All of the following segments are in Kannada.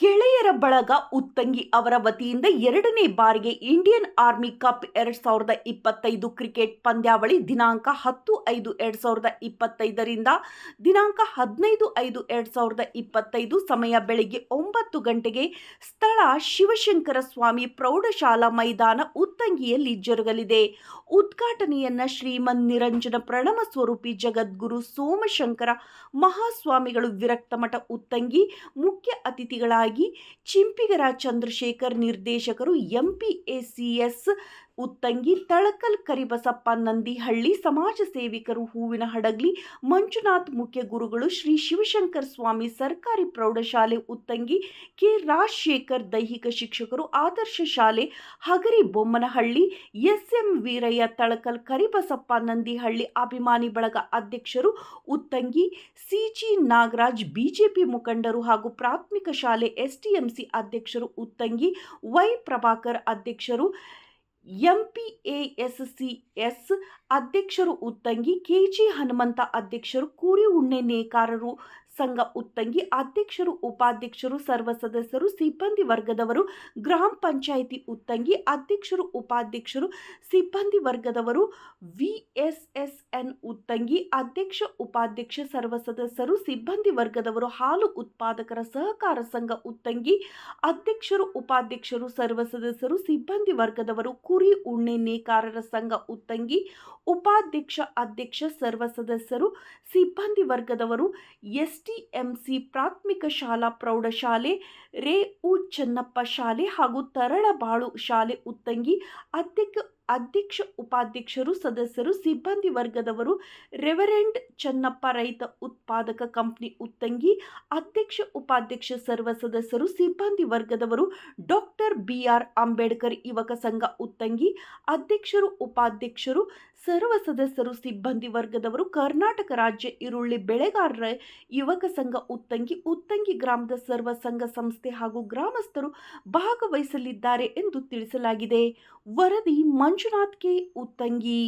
ಗೆಳೆಯರ ಬಳಗ ಉತ್ತಂಗಿ ಅವರ ವತಿಯಿಂದ ಎರಡನೇ ಬಾರಿಗೆ ಇಂಡಿಯನ್ ಆರ್ಮಿ ಕಪ್ ಎರಡ್ ಸಾವಿರದ ಇಪ್ಪತ್ತೈದು ಕ್ರಿಕೆಟ್ ಪಂದ್ಯಾವಳಿ ದಿನಾಂಕ ಹತ್ತು ಐದು ಎರಡ್ ಸಾವಿರದ ಇಪ್ಪತ್ತೈದರಿಂದ ದಿನಾಂಕ ಹದಿನೈದು ಐದು ಎರಡ್ ಸಾವಿರದ ಇಪ್ಪತ್ತೈದು ಸಮಯ ಬೆಳಿಗ್ಗೆ ಒಂಬತ್ತು ಗಂಟೆಗೆ ಸ್ಥಳ ಶಿವಶಂಕರ ಸ್ವಾಮಿ ಪ್ರೌಢಶಾಲಾ ಮೈದಾನ ಉತ್ತಂಗಿಯಲ್ಲಿ ಜರುಗಲಿದೆ. ಉದ್ಘಾಟನೆಯನ್ನ ಶ್ರೀಮನ್ ನಿರಂಜನ ಪ್ರಣಮ ಸ್ವರೂಪಿ ಜಗದ್ಗುರು ಸೋಮಶಂಕರ ಮಹಾಸ್ವಾಮಿಗಳು ವಿರಕ್ತಮಠ ಉತ್ತಂಗಿ ಮುಖ್ಯ ಅತಿಥಿಗಳಾಗಿ ಚಿಂಪಿಗರ ಚಂದ್ರಶೇಖರ್ ನಿರ್ದೇಶಕರು ಎಂಪಿಎಸಿಎಸ್ ಉತ್ತಂಗಿ ತಳಕಲ್ ಕರಿಬಸಪ್ಪ ನಂದಿಹಳ್ಳಿ ಸಮಾಜ ಸೇವಿಕರು ಹೂವಿನ ಹಡಗ್ಲಿ ಮಂಜುನಾಥ್ ಮುಖ್ಯ ಗುರುಗಳು ಶ್ರೀ ಶಿವಶಂಕರ್ ಸ್ವಾಮಿ ಸರ್ಕಾರಿ ಪ್ರೌಢಶಾಲೆ ಉತ್ತಂಗಿ ಕೆ ರಾಜಶೇಖರ್ ದೈಹಿಕ ಶಿಕ್ಷಕರು ಆದರ್ಶ ಶಾಲೆ ಹಗರಿ ಬೊಮ್ಮನಹಳ್ಳಿ ಎಸ್ಎಂ ವೀರಯ್ಯ ತಳಕಲ್ ಕರಿಬಸಪ್ಪ ನಂದಿಹಳ್ಳಿ ಅಭಿಮಾನಿ ಬಳಗ ಅಧ್ಯಕ್ಷರು ಉತ್ತಂಗಿ ಸಿಜಿ ನಾಗರಾಜ್ ಬಿಜೆಪಿ ಮುಖಂಡರು ಹಾಗೂ ಪ್ರಾಥಮಿಕ ಶಾಲೆ ಎಸ್ಟಿಎಂಸಿ ಅಧ್ಯಕ್ಷರು ಉತ್ತಂಗಿ ವೈ ಪ್ರಭಾಕರ್ ಅಧ್ಯಕ್ಷರು ಎಂಪಿಎಎಸ್ಸಿಎಸ್ ಅಧ್ಯಕ್ಷರು ಉತ್ತಂಗಿ, ಕೆಜಿ ಹನುಮಂತ ಅಧ್ಯಕ್ಷರು, ಕೂರಿ ಉಣ್ಣೆ ನೇಕಾರರು ಸಂಘ ಉತ್ತಂಗಿ, ಅಧ್ಯಕ್ಷರು, ಉಪಾಧ್ಯಕ್ಷರು, ಸರ್ವ ಸದಸ್ಯರು, ಸಿಬ್ಬಂದಿ ವರ್ಗದವರು, ಗ್ರಾಮ ಪಂಚಾಯಿತಿ ಉತ್ತಂಗಿ, ಅಧ್ಯಕ್ಷರು, ಉಪಾಧ್ಯಕ್ಷರು, ಸಿಬ್ಬಂದಿ ವರ್ಗದವರು ವಿಎಸ್ಎಸ್ಎನ್ ಉತ್ತಂಗಿ ಅಧ್ಯಕ್ಷ, ಉಪಾಧ್ಯಕ್ಷ, ಸರ್ವ ಸದಸ್ಯರು, ಸಿಬ್ಬಂದಿ ವರ್ಗದವರು, ಹಾಲು ಉತ್ಪಾದಕರ ಸಹಕಾರ ಸಂಘ ಉತ್ತಂಗಿ, ಅಧ್ಯಕ್ಷರು, ಉಪಾಧ್ಯಕ್ಷರು, ಸರ್ವ ಸದಸ್ಯರು, ಸಿಬ್ಬಂದಿ ವರ್ಗದವರು, ಕುರಿ ಉಣ್ಣೆ ನೇಕಾರರ ಸಂಘ ಉತ್ತಂಗಿ, ಉಪಾಧ್ಯಕ್ಷ, ಅಧ್ಯಕ್ಷ, ಸರ್ವ ಸದಸ್ಯರು, ಸಿಬ್ಬಂದಿ ವರ್ಗದವರು, ಎಸ್ಟಿಎಂಸಿ ಪ್ರಾಥಮಿಕ ಶಾಲಾ ಪ್ರೌಢಶಾಲೆ ರೇ ಉ ಚೆನ್ನಪ್ಪ ಶಾಲೆ ಹಾಗೂ ತರಳಬಾಳು ಶಾಲೆ ಉತ್ತಂಗಿ, ಅಧ್ಯಕ್ಷ ಅಧ್ಯಕ್ಷ, ಉಪಾಧ್ಯಕ್ಷರು, ಸದಸ್ಯರು, ಸಿಬ್ಬಂದಿ ವರ್ಗದವರು, ರೆವರೆಂಡ್ ಚನ್ನಪ್ಪ ರೈತ ಉತ್ಪಾದಕ ಕಂಪನಿ ಉತ್ತಂಗಿ, ಅಧ್ಯಕ್ಷ, ಉಪಾಧ್ಯಕ್ಷ ಸರ್ವ ಸದಸ್ಯರು, ಸಿಬ್ಬಂದಿ ವರ್ಗದವರು ಡಾಕ್ಟರ್ ಬಿ ಆರ್ ಅಂಬೇಡ್ಕರ್ ಯುವಕ ಸಂಘ ಉತ್ತಂಗಿ, ಅಧ್ಯಕ್ಷರು, ಉಪಾಧ್ಯಕ್ಷರು ಸರ್ವ ಸದಸ್ಯರು ಸಿಬ್ಬಂದಿ ವರ್ಗದವರು ಕರ್ನಾಟಕ ರಾಜ್ಯ ಈರುಳ್ಳಿ ಬೆಳೆಗಾರರ ಯುವಕ ಸಂಘ ಉತ್ತಂಗಿ ಉತ್ತಂಗಿ ಗ್ರಾಮದ ಸರ್ವ ಸಂಘ ಸಂಸ್ಥೆ ಹಾಗೂ ಗ್ರಾಮಸ್ಥರು ಭಾಗವಹಿಸಲಿದ್ದಾರೆ ಎಂದು ತಿಳಿಸಲಾಗಿದೆ. ವರದಿ ಮಂಜುನಾಥ್ ಕೆ. ಉತ್ತಂಗಿ.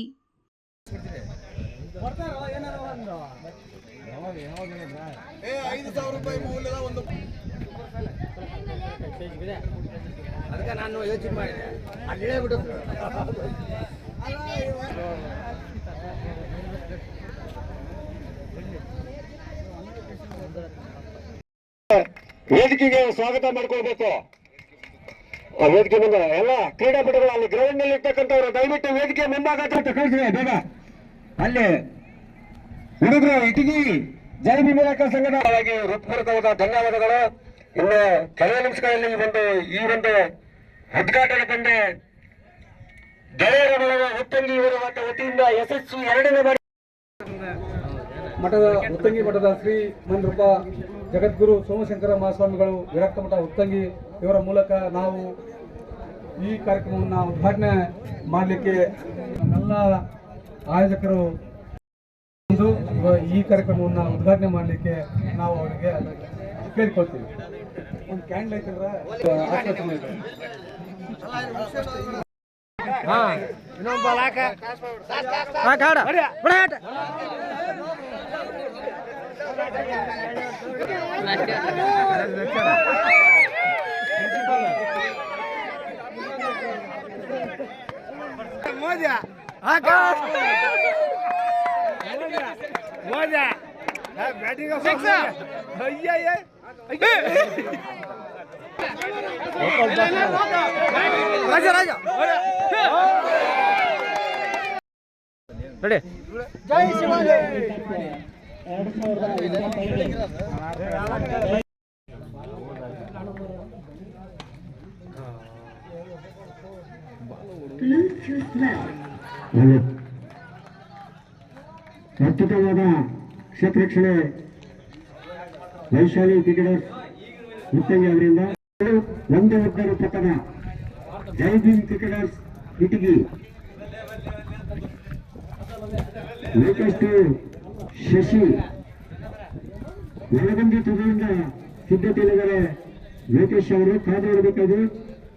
ಅದಕ್ಕೆ ನಾನು ಯೋಚನೆ ಮಾಡಿದೆ ಅಲ್ಲಿ ಹೇಳ್ಬಿಟ್ಟು ವೇದಿಕೆಗೆ ಸ್ವಾಗತ ಮಾಡ್ಕೊಳ್ಬೇಕು. ವೇದಿಕೆ ಮುಂದೆ ಎಲ್ಲ ಕ್ರೀಡಾಪಟುಗಳು ಅಲ್ಲಿ ಗ್ರೌಂಡ್ನಲ್ಲಿ ಇರ್ತಕ್ಕಂಥವ್ರು ದಯವಿಟ್ಟು ವೇದಿಕೆ ಮುಂಭಾಗ ಬೇಗ. ಅಲ್ಲಿ ಹುಡುಗರು ಇಟಗಿ, ಜೈ ಭೀಮರಾಕ ಸಂಘದ ಪರವಾಗಿ ಹೃತ್ಪೂರ್ವಕವಾದ ಧನ್ಯವಾದಗಳು. ಇನ್ನು ಕೆಲವು ನಿಮಿಷಗಳಲ್ಲಿ ಒಂದು, ಈ ಒಂದು ಉದ್ಘಾಟನೆ ಬಂದೆ ಗೆಳೆಯರ ಉತ್ತಂಗಿ ಇವರ ವತಿಯಿಂದ ಯಶಸ್ವಿ ಎರಡನೇ ಬಾರಿ. ಮಠದ ಉತ್ತಂಗಿ ಮಠದ ಶ್ರೀ ಮನ್ರೂಪ ಜಗದ್ಗುರು ಸೋಮಶಂಕರ ಮಹಾಸ್ವಾಮಿಗಳು ವಿರಕ್ತ ಮಠ ಉತ್ತಂಗಿ ಇವರ ಮೂಲಕ ನಾವು ಈ ಕಾರ್ಯಕ್ರಮವನ್ನು ಉದ್ಘಾಟನೆ ಮಾಡಲಿಕ್ಕೆ ನಮ್ಮೆಲ್ಲ ಆಯೋಜಕರು ಬಂದು ಈ ಕಾರ್ಯಕ್ರಮವನ್ನು ಉದ್ಘಾಟನೆ ಮಾಡಲಿಕ್ಕೆ ನಾವು ಅವರಿಗೆ ಕೇಳ್ಕೊಳ್ತೀವಿ. ಒಂದು ಕ್ಯಾಂಡಲ್ ಐತಂದ್ರೆ ಇನ್ನೊಬ್ಬ મોજા મોજા બેટિંગ અయ్యా રાજા રાજા રેડી જય શિવાજી ರೆಡಿ ಜೈ ಶಿವಾಜಿ ಹೌದು. ಅದ್ಭುತವಾದ ಕ್ಷೇತ್ರಕ್ಷಣೆ ವೈಶಾಲಿ ಕ್ರಿಕೆಟರ್ಸ್ ಮುತ್ತಂಗಿ ಅವರಿಂದ ಒಂದು ಒಬ್ಬರು ಪತನ ಜೈ ಭೀಮ್ ಕ್ರಿಕೆಟರ್ಸ್ ಇಟಗಿ ಲೇಟೆಸ್ಟ್ ಶಶಿ. ಒಳಗೊಂಡಿ ತುದಿಯಿಂದ ಸಿದ್ಧತೆಯಲ್ಲಿದ್ದಾರೆ ವೇಕೇಶ್ ಅವರು ಕಾದು ನೋಡಬೇಕಾದ್ರು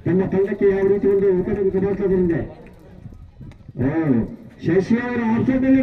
ತಮ್ಮ ತಂಡಕ್ಕೆ ಯಾವ ರೀತಿ ಒಂದು ಉಪಯೋಗ ಶಶಿ ಅವರ ಆರ್ಥದಲ್ಲಿ